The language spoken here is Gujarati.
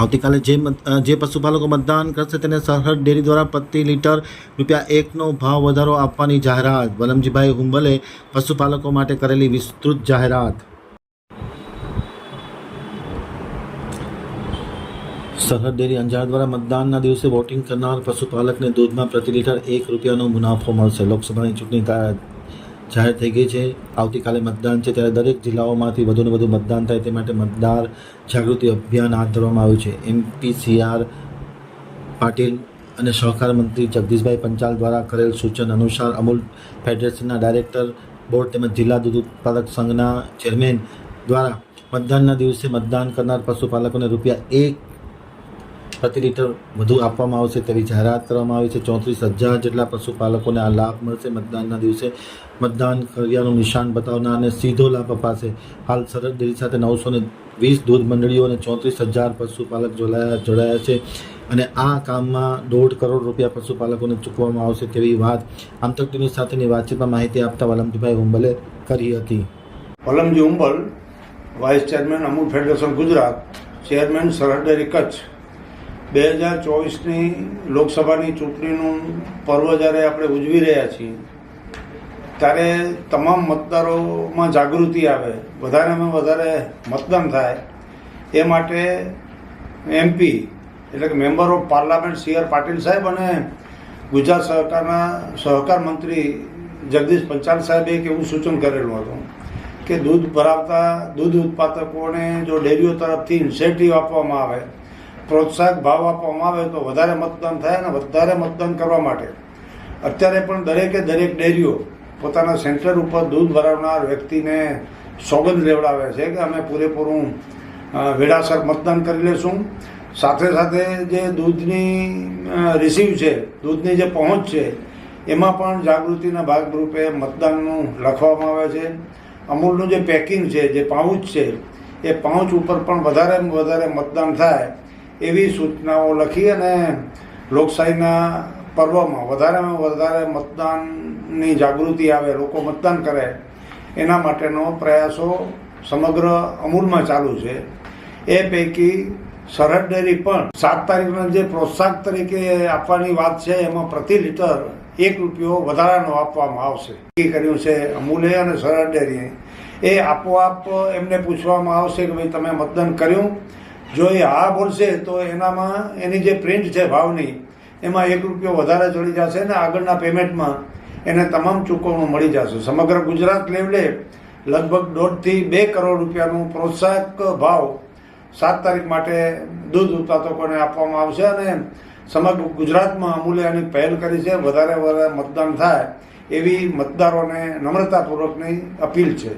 આવતીકાલે જે જે પશુપાલકો મતદાન કરશે તેને સરહદ ડેરી દ્વારા પ્રતિ લીટર રૂપિયા એકનો ભાવ વધારો આપવાની જાહેરાત. વલમજીભાઈ હુંબલે પશુપાલકો માટે કરેલી વિસ્તૃત જાહેરાત. સરહદ ડેરી અંજાર દ્વારા મતદાનના દિવસે વોટિંગ કરનાર પશુપાલકને દૂધમાં પ્રતિ લીટર એક રૂપિયાનો મુનાફો મળશે. લોકસભાની ચૂંટણી જાહેર થઈ ગઈ છે. આવતીકાલે મતદાન છે ત્યારે દરેક જિલ્લાઓમાંથી વધુને વધુ મતદાન થાય તે માટે મતદાર જાગૃતિ અભિયાન હાથ ધરવામાં આવ્યું છે. એમપી સીઆર પાટીલ અને સહકાર મંત્રી જગદીશભાઈ પંચાલ દ્વારા કરેલ સૂચન અનુસાર અમૂલ ફેડરેશનના ડાયરેક્ટર બોર્ડ તેમજ જિલ્લા દૂધ ઉત્પાદક સંઘના ચેરમેન દ્વારા મતદાનના દિવસે મતદાન કરનાર પશુપાલકોને રૂપિયા એક પ્રતિ લીટર વધુ આપવામાં આવશે તેવી જાહેરાત કરવામાં આવી છે. ચોત્રીસ હજાર જેટલા પશુપાલકોને આ લાભ મળશે મતદાનના દિવસે. મતદાન કર્યાનું નિશાન બતાવનારને સીધો લાભ અપાશે. હાલ સરહદ ડેરી સાથે નવસો ને વીસ દૂધ મંડળીઓ અને ચોત્રીસ હજાર પશુપાલક જોડાયા જોડાયા છે અને આ કામમાં દોઢ કરોડ રૂપિયા પશુપાલકોને ચૂકવવામાં આવશે તેવી વાત આમતક ટીવી સાથેની વાતચીતમાં માહિતી આપતા વલમજીભાઈ હુંબલે કરી હતી. Valamji Umbal vice chairman Amul federation Gujarat, chairman Sarhad dairy Kutch. બે હજાર ચોવીસની લોકસભાની ચૂંટણીનું પર્વ જ્યારે આપણે ઉજવી રહ્યા છીએ, ત્યારે તમામ મતદારોમાં જાગૃતિ આવે, વધારેમાં વધારે મતદાન થાય, એ માટે એમપી એટલે કે member of parliament C R Patil સાહેબ અને ગુજરાત સરકારના સહકાર મંત્રી જગદીશ પંચાલ સાહેબે એક એવું સૂચન કરેલું હતું કે દૂધ ભરાવતા દૂધ ઉત્પાદકોને જો ડેરીઓ તરફથી ઇન્સેન્ટિવ આપવામાં આવે પ્રોત્સાહક ભાવ આપવામાં આવે તો વધારે મતદાન થાય અને વધારે મતદાન કરવા માટે. અત્યારે પણ દરેકે દરેક ડેરીઓ પોતાના સેન્ટર ઉપર દૂધ ભરાવનાર વ્યક્તિને સોગંદ લેવડાવે છે કે અમે પૂરેપૂરું વેળાસર મતદાન કરી લેશું. સાથે સાથે જે દૂધની રિસીવ છે, દૂધની જે પહોંચ છે, એમાં પણ જાગૃતિના ભાગરૂપે મતદાનનું લખવામાં આવે છે. અમૂલનું જે પેકિંગ છે, જે પાઉચ છે, એ પાઉચ ઉપર પણ વધારે વધારે મતદાન થાય એવી સૂચનાઓ લખી અને લોકશાહીના પર્વમાં વધારેમાં વધારે મતદાનની જાગૃતિ આવે, લોકો મતદાન કરે, એના માટેનો પ્રયાસો સમગ્ર અમૂલમાં ચાલુ છે. એ પૈકી સરહદ ડેરી પણ સાત તારીખના જે પ્રોત્સાહક તરીકે આપવાની વાત છે, એમાં પ્રતિ લીટર એક રૂપિયો વધારાનો આપવામાં આવશે. નક્કી કર્યું છે અમૂલે અને સરહદ ડેરીએ. એ આપોઆપ એમને પૂછવામાં આવશે કે ભાઈ તમે મતદાન કર્યું? જો એ હા બોલશે, તો એનામાં એની જે પ્રિન્ટ છે ભાવની, એમાં એક રૂપિયો વધારે ચડી જશે ને આગળના પેમેન્ટમાં એને તમામ ચૂકવણું મળી જશે. સમગ્ર ગુજરાત લેવલે લગભગ દોઢથી બે કરોડ રૂપિયાનું પ્રોત્સાહક ભાવ સાત તારીખ માટે દૂધ ઉત્પાદકોને આપવામાં આવશે અને સમગ્ર ગુજરાતમાં અમૂલે આની પહેલ કરી છે. વધારે વધારે મતદાન થાય એવી મતદારોને નમ્રતાપૂર્વકની અપીલ છે.